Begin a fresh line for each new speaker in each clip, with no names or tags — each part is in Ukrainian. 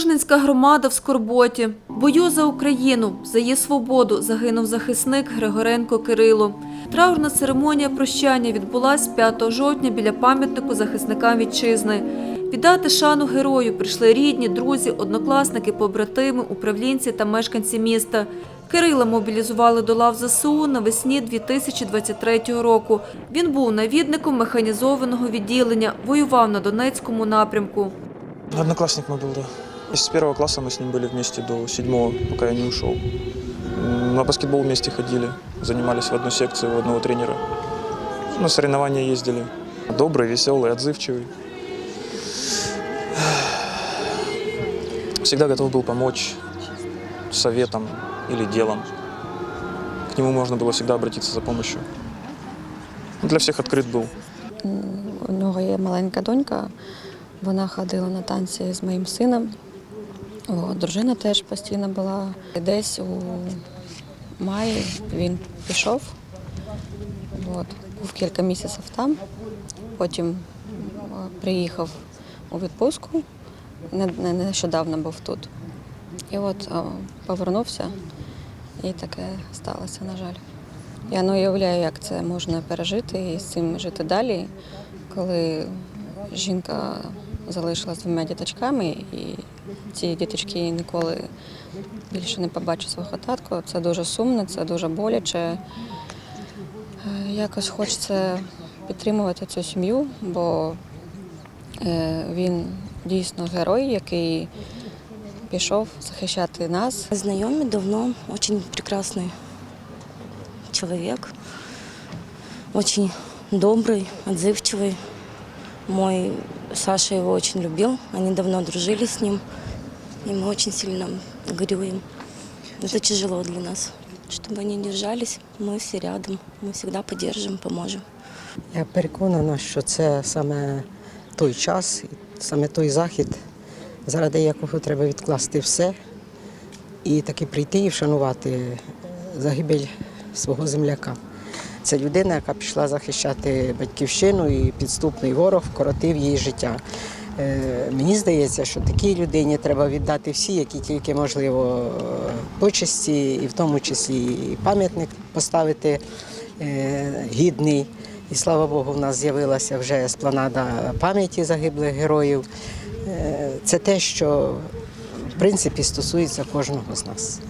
Рожненська громада в скорботі. Бою за Україну, за її свободу загинув захисник Григоренко Кирило. Траурна церемонія прощання відбулась 5 жовтня біля пам'ятнику захисникам вітчизни. Віддати шану герою прийшли рідні, друзі, однокласники, побратими, управлінці та мешканці міста. Кирила мобілізували до лав ЗСУ навесні 2023 року. Він був навідником механізованого відділення, воював на Донецькому напрямку.
Одноклассник мой был, да. С первого класса мы с ним были вместе до седьмого, пока я не ушел. М, На баскетбол вместе ходили, занимались в одной секции у одного тренера. На соревнования ездили. Добрый, веселый, отзывчивый. Всегда готов был помочь советом или делом. К нему можно было всегда обратиться за помощью. Для всех открыт был.
У нього є маленька донька, вона ходила на танці з моїм сином. О, дружина теж постійно була. Десь у маї він пішов, от, був кілька місяців там, потім приїхав у відпустку, не, не- нещодавно був тут. І от о, повернувся, і таке сталося, на жаль. Я не уявляю, як це можна пережити і з цим жити далі, коли жінка залишилась двома діточками, і ці діточки ніколи більше не побачать свого татку. Це дуже сумно, це дуже боляче. Е, Якось хочеться підтримувати цю сім'ю, бо е, він дійсно герой, який пішов захищати нас.
Знайомі давно, очень прекрасный человек, очень добрый, отзывчивый. Мой Саша его очень любил, они давно дружили с ним, и мы очень сильно горюем. Это тяжело для нас. Чтобы они держались, мы все рядом, мы всегда поддержим, поможем.
Я переконана, що це саме той час, саме той захід, заради якого треба відкласти все і таки прийти і вшанувати загибель свого земляка. Це людина, яка пішла захищати батьківщину і підступний ворог вкоротив її життя. Е, Мені здається, що такій людині треба віддати всі, які тільки можливо е, почесті, і в тому числі і пам'ятник поставити е, гідний. І слава Богу, в нас з'явилася вже спланада пам'яті загиблих героїв. Це те, що в принципі стосується кожного з нас.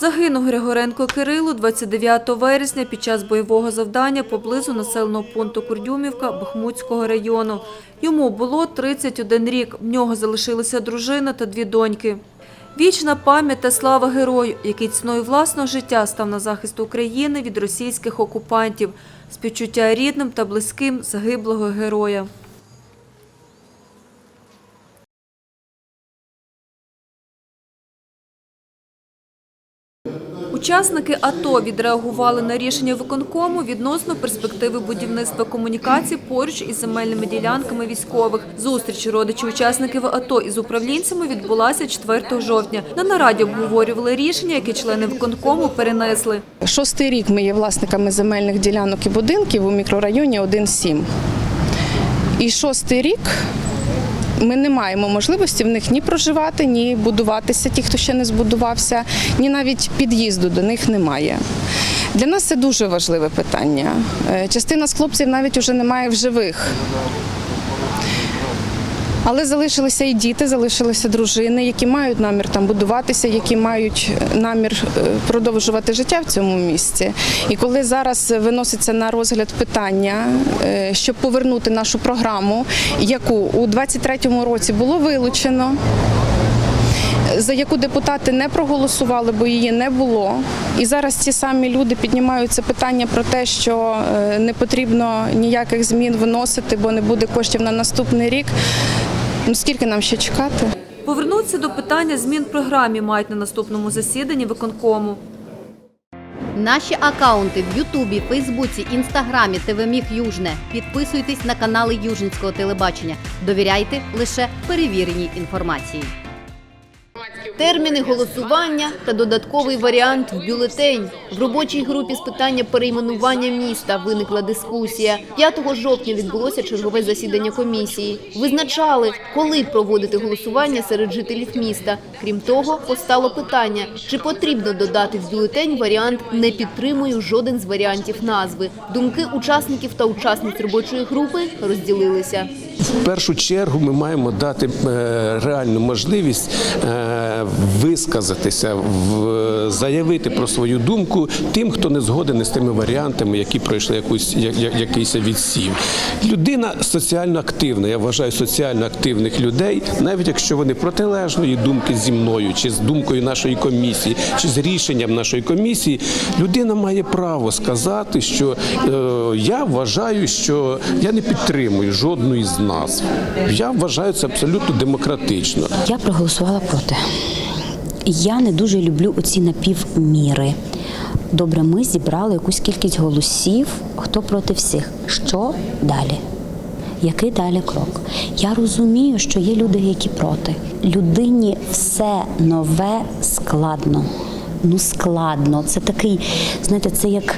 Загинув Григоренко Кирило 29 вересня під час бойового завдання поблизу населеного пункту Курдюмівка Бахмутського району. Йому було 31 рік. В нього залишилися дружина та дві доньки. Вічна пам'ять та слава герою, який ціною власного життя став на захист України від російських окупантів. Співчуття рідним та близьким загиблого героя. Учасники АТО відреагували на рішення виконкому відносно перспективи будівництва комунікацій поруч із земельними ділянками військових. Зустріч родичів учасників АТО із управлінцями відбулася 4 жовтня. На нараді обговорювали рішення, які члени виконкому перенесли.
Шостий рік ми є власниками земельних ділянок і будинків у мікрорайоні 1-7. І шостий рік ми не маємо можливості в них ні проживати, ні будуватися, ті, хто ще не збудувався, ні навіть під'їзду до них немає. Для нас це дуже важливе питання. Е, Частина з хлопців навіть уже немає в живих. Але залишилися і діти, залишилися дружини, які мають намір там будуватися, які мають е, намір е, продовжувати життя в цьому місці. І коли зараз виноситься на розгляд питання, е, щоб повернути нашу програму, яку у 23-му році було вилучено. За яку депутати не проголосували, бо її не було. І зараз ці самі люди піднімають це питання про те, що не потрібно ніяких змін вносити, бо не буде коштів на наступний рік. Ну скільки нам ще чекати?
Повернутися до питання змін програмі мають на наступному засіданні виконкому.
Наші акаунти в Ютубі, Фейсбуці, Інстаграмі, ТВ Міг Южне. Підписуйтесь на канали Южницького телебачення. Довіряйте лише перевіреній інформації.
Терміни голосування та додатковий варіант в бюлетень. В робочій групі з питання перейменування міста виникла дискусія. 5 жовтня відбулося чергове засідання комісії. Визначали, коли проводити голосування серед жителів міста. Крім того, постало питання, чи потрібно додати в бюлетень варіант «Не підтримую жоден з варіантів назви». Думки учасників та учасниць робочої групи розділилися.
В першу чергу ми маємо дати е, реальну можливість е, висказатися, в- заявити про свою думку тим, хто не згоден з тими варіантами, які пройшли якусь я- я- якийсь відсів. Людина соціально активна. Я вважаю соціально активних людей, навіть якщо вони протилежної думки зі мною, чи з думкою нашої комісії, чи з рішенням нашої комісії, людина має право сказати, що е, я вважаю, що я не підтримую жодної з назв. Я вважаю це абсолютно демократично.
Я проголосувала проти. Я не дуже люблю оці напівміри. Добре, ми зібрали якусь кількість голосів. Хто проти всіх? Що далі? Який далі крок? Я розумію, що є люди, які проти. Людині все нове складно. Ну, складно. Це такий, знаєте, це як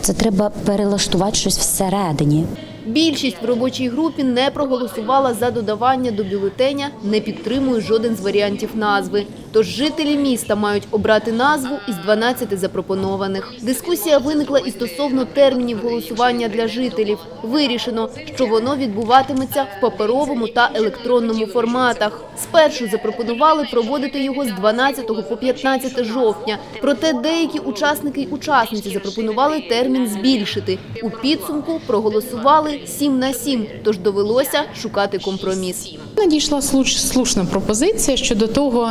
це треба перелаштувати щось всередині.
Більшість в робочій групі не проголосувала за додавання до бюлетеня «Не підтримую жоден з варіантів назви». Тож жителі міста мають обрати назву із 12 запропонованих. Дискусія виникла і стосовно термінів голосування для жителів. Вирішено, що воно відбуватиметься в паперовому та електронному форматах. Спершу запропонували проводити його з 12 по 15 жовтня. Проте деякі учасники й учасниці запропонували термін збільшити. У підсумку проголосували 7 на 7, тож довелося шукати компроміс.
Надійшла слуш- слушна пропозиція щодо того,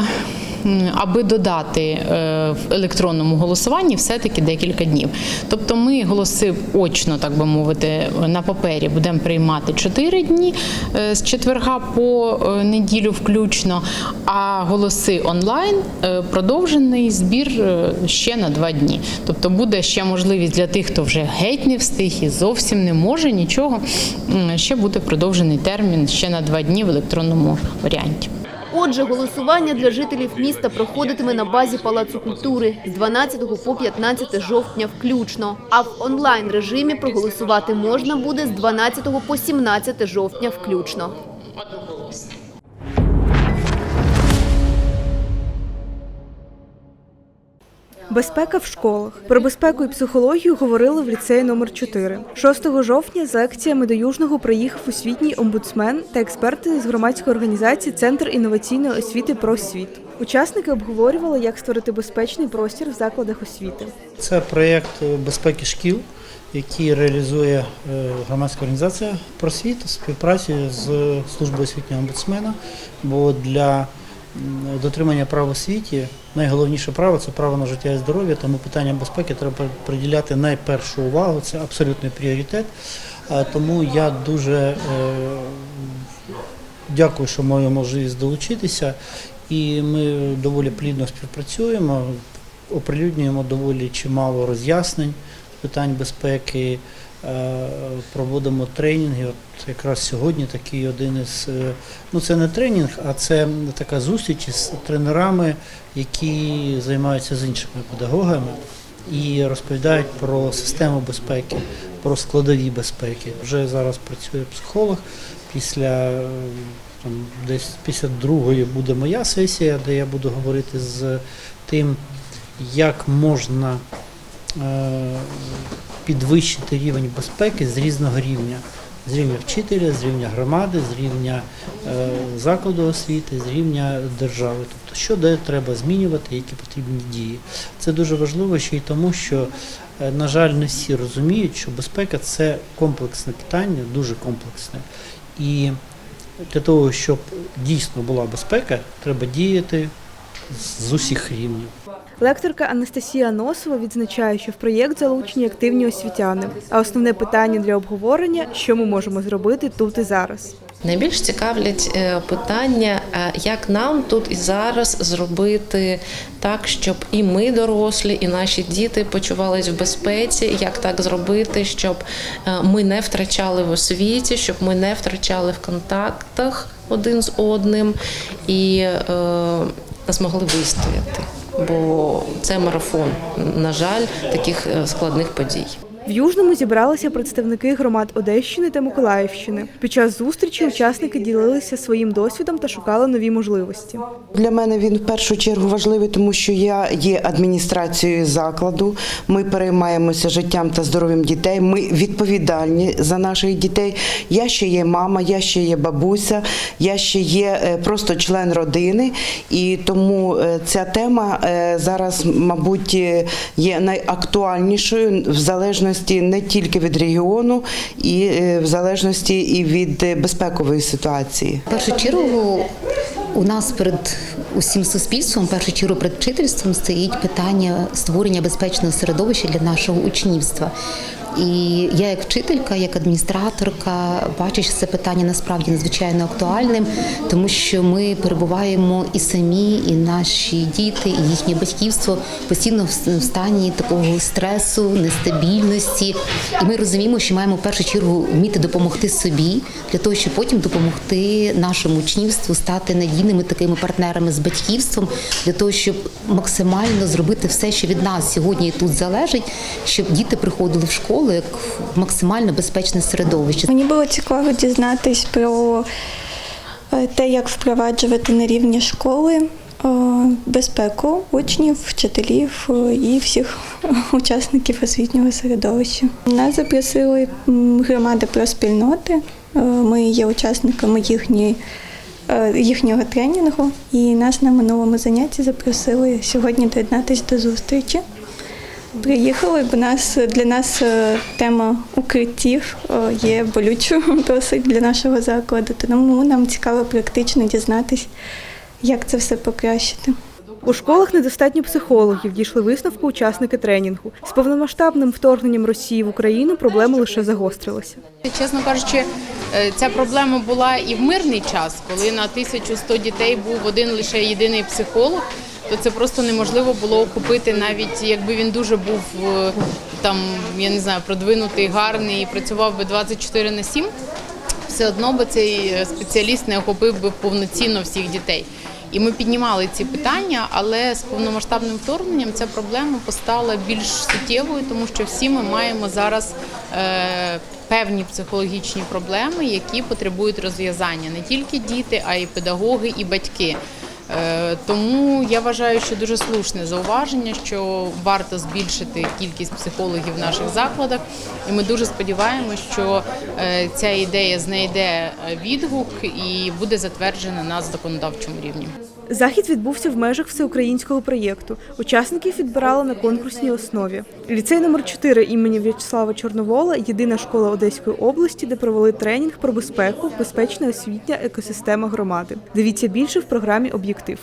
аби додати е, в електронному голосуванні все-таки декілька днів. Тобто ми голоси очно, так би мовити, на папері будемо приймати 4 дні е, з четверга по е, неділю включно, а голоси онлайн продовжений збір ще на 2 дні. Тобто буде ще можливість для тих, хто вже геть не встиг і зовсім не може нічого. Ще буде продовжений термін ще на 2 дні в електронному варіанті.
Отже, голосування для жителів міста проходитиме на базі Палацу культури з 12 по 15 жовтня включно. А в онлайн режимі проголосувати можна буде з 12 по 17 жовтня включно.
Безпека в школах. Про безпеку і психологію говорили в ліцеї номер 4 6 жовтня з лекціями до Южного приїхав освітній омбудсмен та експерти з громадської організації Центр інноваційної освіти «Просвіт». Учасники обговорювали, як створити безпечний простір в закладах освіти.
Це проєкт безпеки шкіл, який реалізує е, громадська організація просвіт у співпраці з службою освітнього омбудсмена. Бо для дотримання прав у освіті найголовніше право це право на життя і здоров'я, тому питання безпеки треба приділяти найпершу увагу. Це абсолютний пріоритет. Тому я дуже е, дякую, що маю можливість долучитися. І ми доволі плідно співпрацюємо, оприлюднюємо доволі чимало роз'яснень з питань безпеки, проводимо тренінги. От якраз сьогодні такий один із е, ну це не тренінг, а це така зустріч з тренерами, які займаються з іншими педагогами і розповідають про систему безпеки, про складові безпеки. Вже зараз працює психолог. Після е, там, десь після другої буде моя сесія, де я буду говорити з тим, як можна е, підвищити рівень безпеки з різного рівня. З рівня вчителя, з рівня громади, з рівня е, закладу освіти, з рівня держави. Тобто, що де треба змінювати, які потрібні дії. Це дуже важливо ще й тому, що, е, на жаль, не всі розуміють, що безпека це комплексне питання, дуже комплексне. І для того, щоб дійсно була безпека, треба діяти з усіх рівнів.
Лекторка Анастасія Носова відзначає, що в проєкт залучені активні освітяни. А основне питання для обговорення що ми можемо зробити тут і зараз.
Найбільш цікавлять е, питання, е, як нам тут і зараз зробити так, щоб і ми, дорослі, і наші діти почувались в безпеці. Як так зробити, щоб е, ми не втрачали в освіті, щоб ми не втрачали в контактах один з одним. І е, змогли вистояти. Бо це марафон, на жаль, таких е, складних подій.
В Южному зібралися представники громад Одещини та Миколаївщини. Під час зустрічі учасники ділилися своїм досвідом та шукали нові можливості.
Для мене він в першу чергу важливий, тому що я є адміністрацією закладу. Ми переймаємося життям та здоров'ям дітей. Ми відповідальні за наших дітей. Я ще є мама, я ще є бабуся, я ще є е, просто член родини, і тому е, ця тема е, зараз, мабуть, є найактуальнішою в залежності не тільки від регіону, і е, в залежності і від е, безпекової ситуації.
Першу чергу у нас перед усім суспільством, першу чергу перед вчительством стоїть питання створення безпечного середовища для нашого учнівства. І я, як вчителька, як адміністраторка, бачу, що це питання насправді надзвичайно актуальним, тому що ми перебуваємо і самі, і наші діти, і їхнє батьківство постійно в стані такого стресу, нестабільності. І ми розуміємо, що маємо в першу чергу вміти допомогти собі для того, щоб потім допомогти нашому учнівству стати надійними такими партнерами з батьківством, для того, щоб максимально зробити все, що від нас сьогодні тут залежить, щоб діти приходили в школу як максимально безпечне середовище.
Мені було цікаво дізнатись про е, те, як впроваджувати на рівні школи е, безпеку учнів, вчителів е, і всіх учасників освітнього середовища. Нас запросили м, громада про спільноти. Ми є учасниками їхньої. Їхнього тренінгу, і нас на минулому занятті запросили сьогодні доєднатися до зустрічі. Приїхали, бо нас для нас е, тема укриттів е, є болючою досить для нашого закладу. Тому нам цікаво практично дізнатись, як це все покращити.
У школах недостатньо психологів, дійшли висновку учасники тренінгу. З повномасштабним вторгненням Росії в Україну проблема лише загострилася.
Чесно кажучи, е, ця проблема була і в мирний час, коли на 1100 дітей був один лише єдиний психолог. То це просто неможливо було охопити, навіть якби він дуже був е, там, я не знаю, продвинутий, гарний і працював би 24 на 7, все одно би цей е, спеціаліст не охопив би повноцінно всіх дітей. І ми піднімали ці питання, але з повномасштабним вторгненням ця проблема постала більш суттєвою, тому що всі ми маємо зараз е, певні психологічні проблеми, які потребують розв'язання не тільки діти, а й педагоги і батьки. Е, Тому я вважаю, що дуже слушне зауваження, що варто збільшити кількість психологів в наших закладах, і ми дуже сподіваємося, що е, ця ідея знайде е, відгук і буде затверджена на законодавчому рівні.
Захід відбувся в межах всеукраїнського проєкту. Учасників відбирали на конкурсній основі. Ліцей номер 4 імені В'ячеслава Чорновола єдина школа Одеської області, де провели тренінг про безпеку, безпечна освітня екосистема громади. Дивіться більше в програмі Об'єктив.